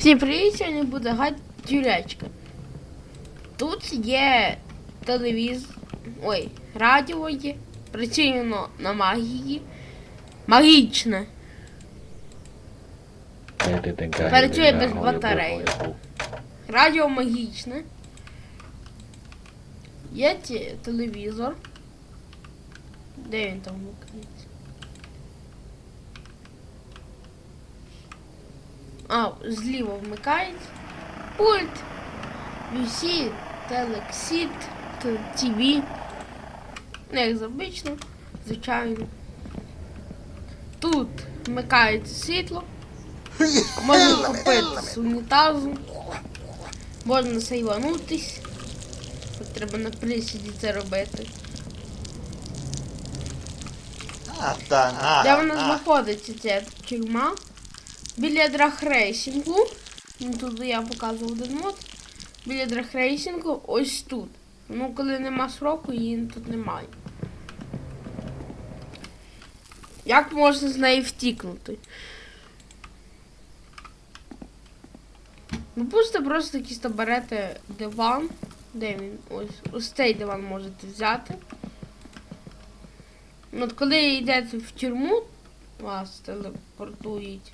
Всім привіт, сьогодні буде гать тюрячка. Тут є телевізор. Ой, радіо є. Воно на магії. Магічне. Працює без батареї. Радіо магічне. Є телевізор. Де він там вмикається? А, зліва вмикається. Пульт. VC, Телексіт, ТВ. Ну, як звично, звичайно. Тут вмикається світло. Можна купити з унітазу. Можна сейванутись. Треба на присіді це робити. Де вона знаходиться, ця тюрма? Біля драхрейсингу. Ну, Тут я показував один мод. Біля драхрейсингу ось тут. Ну, коли нема сроку, її тут немає. Як можна з неї втікнути? Ну, просто просто якийсь берете диван. Де він? Ось, ось цей диван можете взяти. Ну, От коли йдете в тюрму, вас телепортують.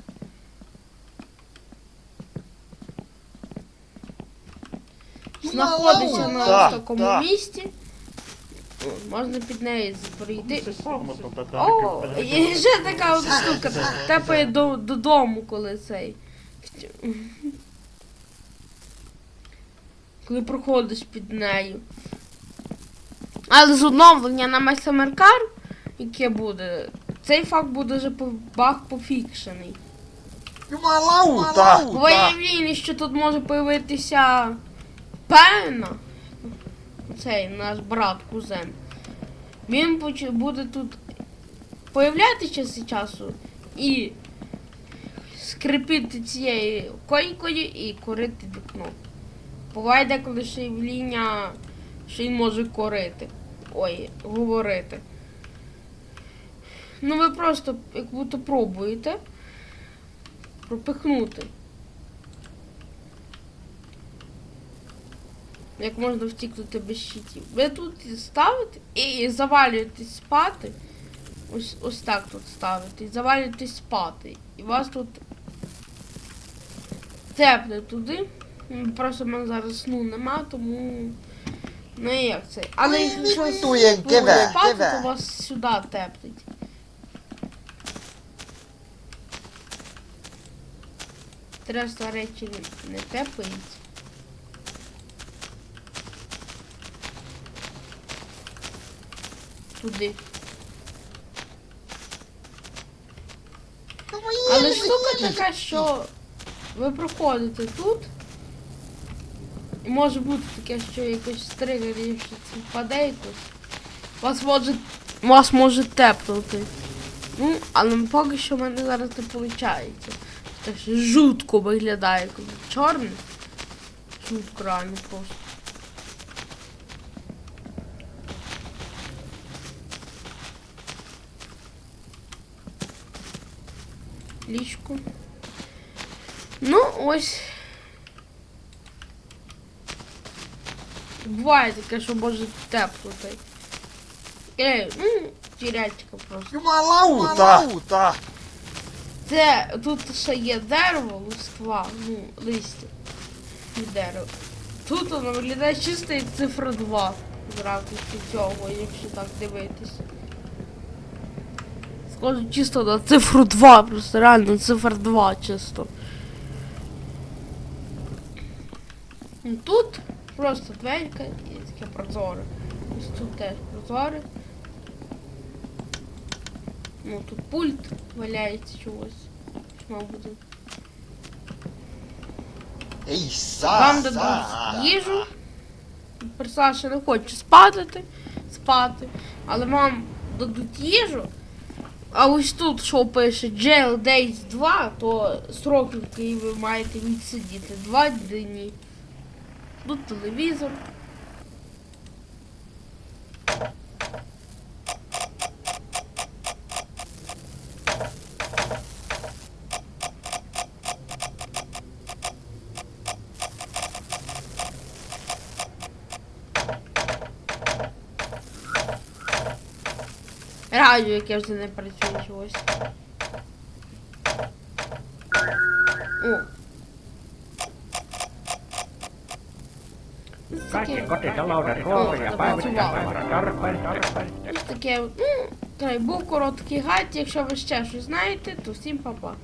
Знаходиться на Так, такому так. місці. Можна під неї. Це така. О, і ще така от штука. Тепає до, додому, коли цей. Коли проходиш під нею. Але з оновлення на Месамеркар, яке буде, цей факт буде вже по- баг пофікшений. Малаута. Виявлені, що тут може появитися пена. Цей наш брат кузен. Він буде тут появляти час від часу і скрипіти цією конькою і корити вікно. Буває деколи ще й вління, що він може корити. Ой, говорити. Ну ви просто як будто пробуєте пропихнути. Як можна втікнути без щитів. Ви тут ставите і завалюєтесь спати. Ось, ось так тут ставите. І завалюєтесь спати. І вас тут тепне туди. Просто в мене зараз сну нема, тому. Ну як це. Але якщо щось імітує, спати, то вас сюди теплить. Треба речі не тепається. Туди. Але штука така, що ви проходите тут. І може бути таке, що якось тригерів, що це впаде якось. Вас може. Вас може тепнути. Ну, але поки що в мене зараз не виходить. Так що жутко виглядає, коли чорний. Жутко реально просто. Лічку. Ну, ось. Буває таке, що може тепло теплити. Ей, ну, тірячка просто. Малаута. Це тут ще є дерево, листва, ну, листя від дерева. Тут воно виглядає чисто як цифра 2 зразу цього, якщо так дивитись. Схоже чисто на цифру 2, просто реально цифра 2 чисто. Ну, Тут просто дверка і таке прозоре. Ось тут теж прозоре. Ну тут пульт валяється чогось. Мав бути. Ей, са, Вам дадуть їжу. Персонаж не хоче спати, спати, але вам дадуть їжу. А ось тут, що пише Jail Days 2, то срок, який ви маєте відсидіти 2 дні. Тут телевізор. Радіо, яке вже не працює чогось. О. Ось Kaikki таке- kotitaloudet ruoka päivittäin tarpeen tarpeen. Ось таке, ну, край, був короткий гайд, якщо ви ще щось знаєте, то всім па-па.